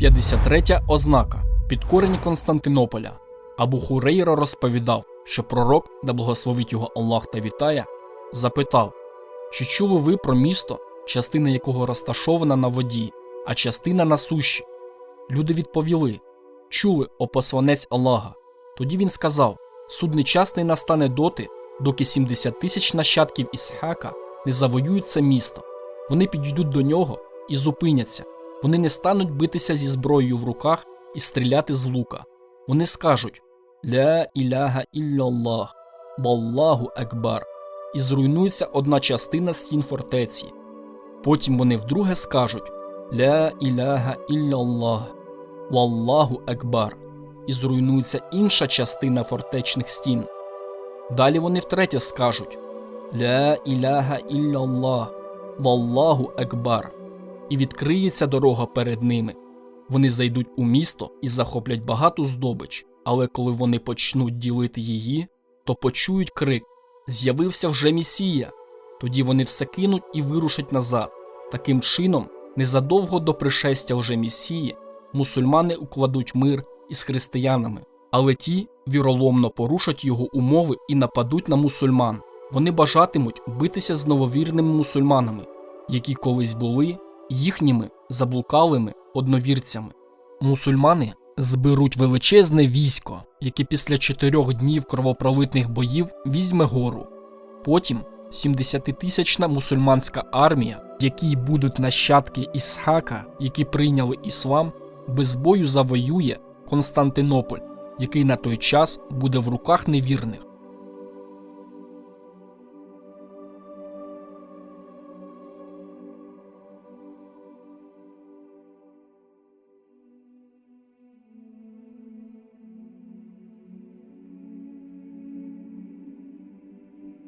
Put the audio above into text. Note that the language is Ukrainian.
53 ознака підкорення Константинополя. Абу Хурейра розповідав, що пророк, да благословить його Аллах та вітає, запитав: Чи чули ви про місто, частина якого розташована на воді, а частина на суші? Люди відповіли: Чули, о посланець Аллаха. Тоді він сказав: Судний час не настане доти, доки 70 тисяч нащадків Ісхака не завоюють це місто. Вони підійдуть до нього і зупиняться. Вони не стануть битися зі зброєю в руках і стріляти з лука. Вони скажуть Ля іляга ілляллах, Баллаху Акбар, і зруйнується одна частина стін фортеці. Потім вони вдруге скажуть Ля іляга ілляллах, Валлаху Акбар, і зруйнується інша частина фортечних стін. Далі вони втретє скажуть Ля іляга ілляллах, Валлаху Акбар, і відкриється дорога перед ними. Вони зайдуть у місто і захоплять багату здобич, але коли вони почнуть ділити її, то почують крик З'явився вже Месія. Тоді вони все кинуть і вирушать назад. Таким чином, незадовго до пришестя вже Месії, мусульмани укладуть мир із християнами, але ті віроломно порушать його умови і нападуть на мусульман. Вони бажатимуть битися з нововірними мусульманами, які колись були їхніми заблукалими одновірцями. Мусульмани зберуть величезне військо, яке після чотирьох днів кровопролитних боїв візьме гору. Потім 70-тисячна мусульманська армія, в якій будуть нащадки Ісхака, які прийняли іслам, без бою завоює Константинополь, який на той час буде в руках невірних.